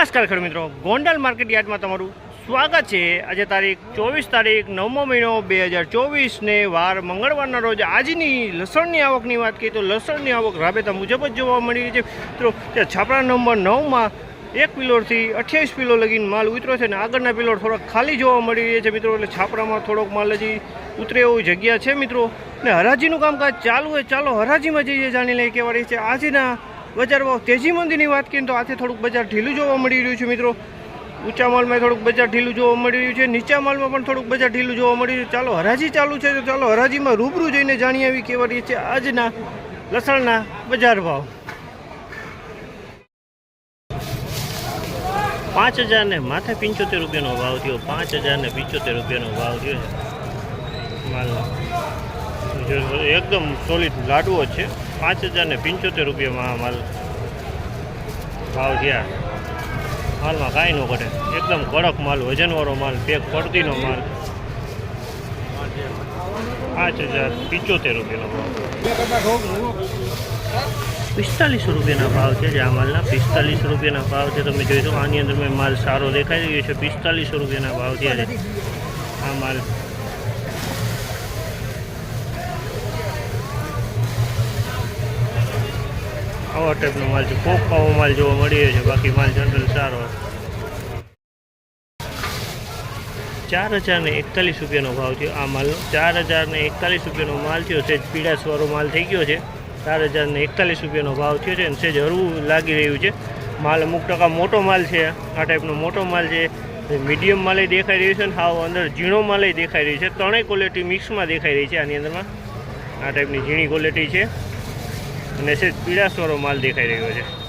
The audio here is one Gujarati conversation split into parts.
નમસ્કાર ખેડૂત મિત્રો. ગોંડલ માર્કેટ યાર્ડમાં તમારું સ્વાગત છે. આજે તારીખ ચોવીસ તારીખ નવમો મહિનો બે હજાર ચોવીસને વાર મંગળવારના રોજ આજની લસણની આવકની વાત કરીએ તો લસણની આવક રાબેતા મુજબ જ જોવા મળી રહી છે. મિત્રો, ત્યાં છાપરા નંબર નવમાં એક પિલોરથી અઠ્યાવીસ પિલો લગીને માલ ઉતર્યો છે અને આગળના પિલોર થોડાક ખાલી જોવા મળી રહ્યા છે મિત્રો. એટલે છાપરામાં થોડોક માલ હજી ઉતરે એવી જગ્યા છે મિત્રો. ને હરાજીનું કામકાજ ચાલુ હોય, ચાલો હરાજીમાં જઈએ, જાણી લઈએ કેવા રહી છે. આજના બજાર ભાવ તેજી મંદીની વાત કરીએ તો આથી થોડુંક બજાર ઢીલું જોવા મળી રહ્યું છે મિત્રો. ઊંચા માલમાં થોડુંક બજાર ઢીલું જોવા મળી રહ્યું છે. નીચા માલમાં પણ થોડુંક બજાર ઢીલું જોવા મળી રહ્યું ચાલો હરાજી ચાલુ છે તો ચાલો હરાજીમાં રૂબરૂ જઈને જાણી આવી કેવા રહી છે આજના લસણના બજાર ભાવ. પાંચ હજાર ને માથે પંચોતેર રૂપિયાનો ભાવ થયો. પાંચ હજાર ને પંચોતેર રૂપિયાનો ભાવ થયો છે. માલનો. એકદમ સોલિડ લાડવો છે. પાંચ હજાર ને પંચોતેર રૂપિયામાં માલ ભાવ થયા હાલમાં કાંઈ ન ઘટે. એકદમ કડક માલ, વજનવાળો માલ પેક પડતીનો માલ. પાંચ હજાર પંચોતેર રૂપિયાનો ભાવ. પિસ્તાલીસો રૂપિયાના ભાવ છે જે આ માલના. પિસ્તાલીસો રૂપિયાના ભાવ છે. તમે જોઈ શકો, આની અંદર મેં માલ સારો દેખાઈ રહ્યો છે. પિસ્તાલીસો રૂપિયાના ભાવ થયા છે આ માલ. આવા ટાઈપનો માલ છે. આવો માલ જોવા મળી રહ્યો છે બાકી માલ જનરલ સારો ચાર હજાર ને એકતાલીસ રૂપિયાનો ભાવ થયો આ માલનો ચાર હજાર ને એકતાલીસ રૂપિયાનો માલ થયો. છે પીડાસવાળો માલ થઈ ગયો છે. ચાર હજાર ને એકતાલીસ રૂપિયાનો ભાવ થયો છે અને સેજ હળવું લાગી રહ્યું છે. માલ અમુક ટકા મોટો માલ છે. આ ટાઈપનો મોટો માલ છે. મીડિયમ માલ દેખાઈ રહ્યું છે અને હાવ અંદર ઝીણો માલ દેખાઈ રહી છે. ત્રણેય ક્વોલિટી મિક્સમાં દેખાઈ રહી છે આની અંદરમાં. આ ટાઈપની ઝીણી ક્વોલિટી છે. અને છે પીળાસવાળો માલ દેખાઈ રહ્યો છે.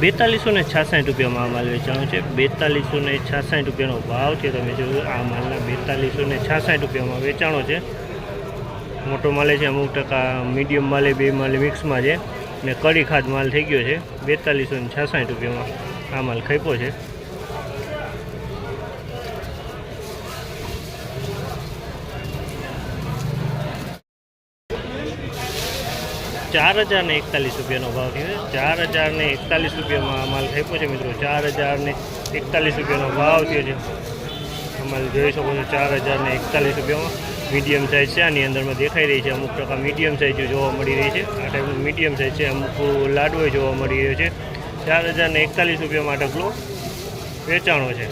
બેતાલીસો ને છાસઠ રૂપિયામાં આ માલ વેચાણો છે. બેતાલીસો ને છાસઠ રૂપિયાનો ભાવ છે. તમે જોયું આ માલના બેતાલીસો ને છાસઠ રૂપિયામાં વેચાણો છે. મોટો માલે છે, અમુક ટકા મીડિયમ માલે બે માલે મિક્સમાં છે. ને કડી ખાદ માલ થઈ ગયો છે. બેતાલીસો ને છાસઠ રૂપિયામાં આ માલ ખપ્યો છે. ચાર હજાર ને એકતાલીસ રૂપિયાનો ભાવ છે. ચાર હજાર ને એકતાલીસ રૂપિયામાં માલ ખાઈપો છે મિત્રો. ચાર હજાર ને એકતાલીસ રૂપિયાનો ભાવ થયો છે. અમારે જોઈ શકો છો ચાર હજાર ને એકતાલીસ રૂપિયામાં. મીડિયમ સાઇઝ છે, આની અંદરમાં દેખાઈ રહી છે અમુક ટકા મીડિયમ સાઇઝ જોવા મળી રહી છે. આ ટાઈપનું મીડિયમ સાઇઝ છે, અમુક લાડવો જોવા મળી રહ્યો છે. ચાર હજાર ને એકતાલીસ રૂપિયામાં ઢગલો વેચાણો છે.